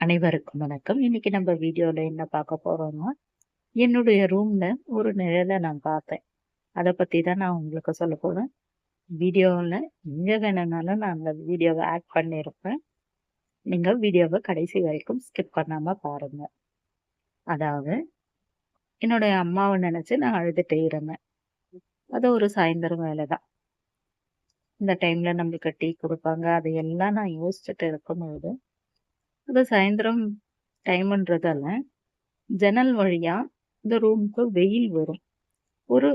அனைவருக்கும் வணக்கம். இன்னைக்கு நம்ம வீடியோவில் என்ன பார்க்க போறோம்னா, என்னுடைய ரூம்ல ஒரு நிழலை நான் பார்த்தேன். அதை பற்றி தான் நான் உங்களுக்கு சொல்ல போகிறேன் வீடியோவில் எங்கே வேணும்னாலும் நான் அந்த வீடியோவை ஆட் பண்ணியிருப்பேன். நீங்கள் வீடியோவை கடைசி வரைக்கும் ஸ்கிப் பண்ணாமல் பாருங்கள் அதாவது, என்னுடைய அம்மாவை நினச்சி நான் அழுதுகிட்டே இருந்தேன். அது ஒரு சாயந்தரம் வேலை தான். இந்த டைமில் நம்மளுக்கு டீ கொடுப்பாங்க அதையெல்லாம் நான் யோசிச்சுட்டு இருக்கும்போது, அது சாயந்தரம் டைம்ன்றதால, ஜன்னல் வழியா இந்த ரூமுக்கு வெயில் வரும். ஒரு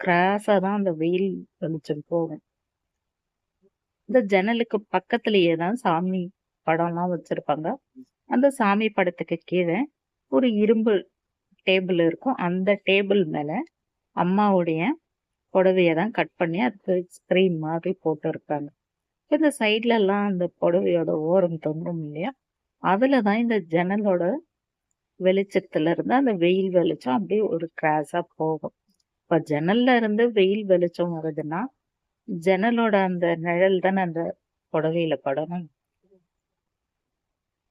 கிராஸாக தான் அந்த வெயில் வெளிச்சம் போகும். இந்த ஜன்னலுக்கு பக்கத்துலேயே தான் சாமி படம்லாம் வச்சிருப்பாங்க. அந்த சாமி படத்துக்கு கீழ ஒரு இரும்பு டேபிள் இருக்கும். அந்த டேபிள் மேல அம்மாவுடைய புடவையை தான் கட் பண்ணி அதுக்கு ஸ்க்ரீன் மாதிரி போட்டிருப்பாங்க. இந்த சைட்லலாம் அந்த புடவையோட ஓரம் தொங்கும் இல்லையா? அதுல தான் இந்த ஜன்னலோட வெளிச்சத்துல இருந்து அந்த வெயில் வெளிச்சம் அப்படியே ஒரு கிராஸாக போகும். இப்போ ஜன்னல்ல இருந்து வெயில் வெளிச்சம் வருதுன்னா, ஜன்னலோட அந்த நிழல் தானே அந்த புடவையில படணும்.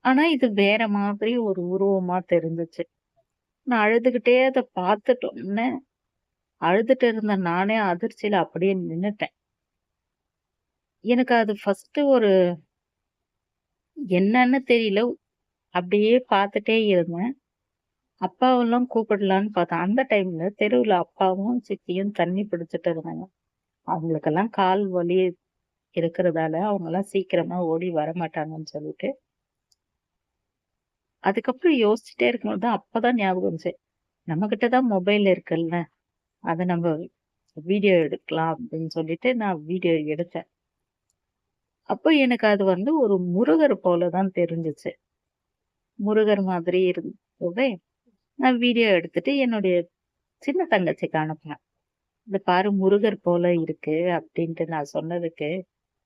ஆனா, இது வேற மாதிரி ஒரு உருவமா தெரிஞ்சுச்சு. நான் அழுதுகிட்டே அதை பார்த்துட்டோன்னே, அழுதுட்டு இருந்த நானே அதிர்ச்சியில அப்படியே நின்னுட்டேன். எனக்கு அது ஃபர்ஸ்ட் ஒரு என்னன்னு தெரியல. அப்படியே பார்த்துட்டே இருந்தேன். அப்பாவெல்லாம் கூப்பிடலான்னு பார்த்தேன். அந்த டைம்ல தெருவில் அப்பாவும், சித்தியும் தண்ணி பிடிச்சிட்டு இருந்தாங்க. அவங்களுக்கெல்லாம் கால் வலி இருக்கிறதால, அவங்கெல்லாம் சீக்கிரமா ஓடி வரமாட்டாங்கன்னு சொல்லிட்டு அதுக்கப்புறம் யோசிச்சுட்டே இருக்கும்போது தான் அப்பதான் ஞாபகம் வந்துச்சு. நம்மகிட்ட தான் மொபைல் இருக்குல்ல. அதை நம்ம வீடியோ எடுக்கலாம் அப்படின்னு சொல்லிட்டு நான் வீடியோ எடுத்தேன். அப்போ எனக்கு அது வந்து ஒரு முருகர் போல தான் தெரிஞ்சுச்சு. முருகர் மாதிரி இருந்தது. நான் வீடியோ எடுத்துட்டு என்னுடைய சின்ன தங்கச்சிக்கு அனுப்புனேன். இந்த பாரு முருகர் போல இருக்கு" அப்படின்ட்டு நான் சொன்னதுக்கு,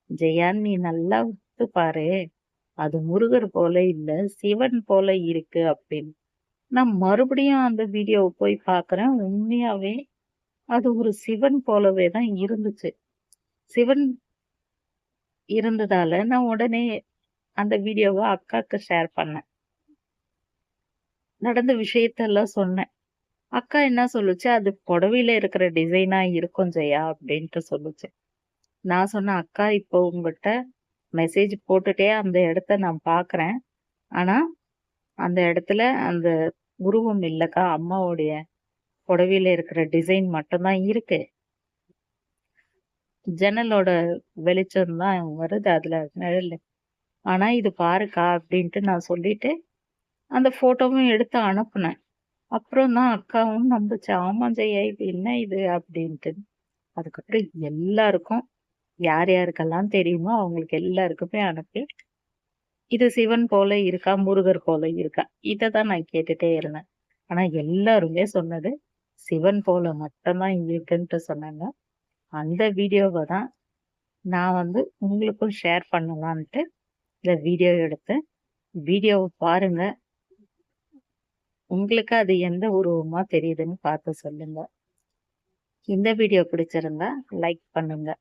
ஜெயான் நீ நல்லா உத்து பாரு. அது முருகர் போல இல்ல, சிவன் போல இருக்கு" அப்படின்னு. நான் மறுபடியும் அந்த வீடியோவை போய் பார்க்குறேன். உண்மையாவே அது ஒரு சிவன் போலவே தான் இருந்துச்சு. சிவன் இருந்ததால நான் உடனே அந்த வீடியோவை அக்காவுக்கு ஷேர் பண்ணேன். நடந்த விஷயத்தெல்லாம் சொன்னேன். அக்கா என்ன சொல்லுச்சு, "அது புடவையில இருக்கிற டிசைனா இருக்கும் ஜெயா" அப்படின்ட்டு சொல்லுச்சு. நான் சொன்னேன், "அக்கா இப்போ உங்கள்கிட்ட மெசேஜ் போட்டுட்டே அந்த இடத்த நான் பார்க்குறேன். ஆனால் அந்த இடத்துல அந்த உருவம் இல்லைக்கா அம்மாவுடைய புடவையில இருக்கிற டிசைன் மட்டும் தான் இருக்கு. ஜன்னலோட வெளிச்சம் தான் வருது அதுல நிழலு. ஆனா இது பாருக்கா" அப்படின்ட்டு நான் சொல்லிட்டு, அந்த ஃபோட்டோவும் எடுத்து அனுப்புனேன். அப்புறம் தான் அக்காவும் நம்பிச்சு "ஆமா ஜெயா இது என்ன இது?" அப்படின்ட்டு. அதுக்கப்புறம் எல்லாருக்கும் யார் யாருக்கெல்லாம் தெரியுமோ அவங்களுக்கு எல்லாருக்குமே அனுப்பி, "இது சிவன் போல இருக்கா? முருகர் போல இருக்கா?" இதை தான் நான் கேட்டுட்டே இருந்தேன். ஆனா எல்லாருமே சொன்னது, சிவன் போல மட்டும்தான் இருக்குன்ட்டு சொன்னாங்க. அந்த வீடியோவை தான் நான் வந்து உங்களுக்கும் ஷேர் பண்ணலான்ட்டு இந்த வீடியோ எடுத்தேன். வீடியோவை பாருங்கள் உங்களுக்கு அது எந்த உருவமாக தெரியுதுன்னு பார்த்து சொல்லுங்கள் இந்த வீடியோ பிடிச்சிருந்தா லைக் பண்ணுங்கள்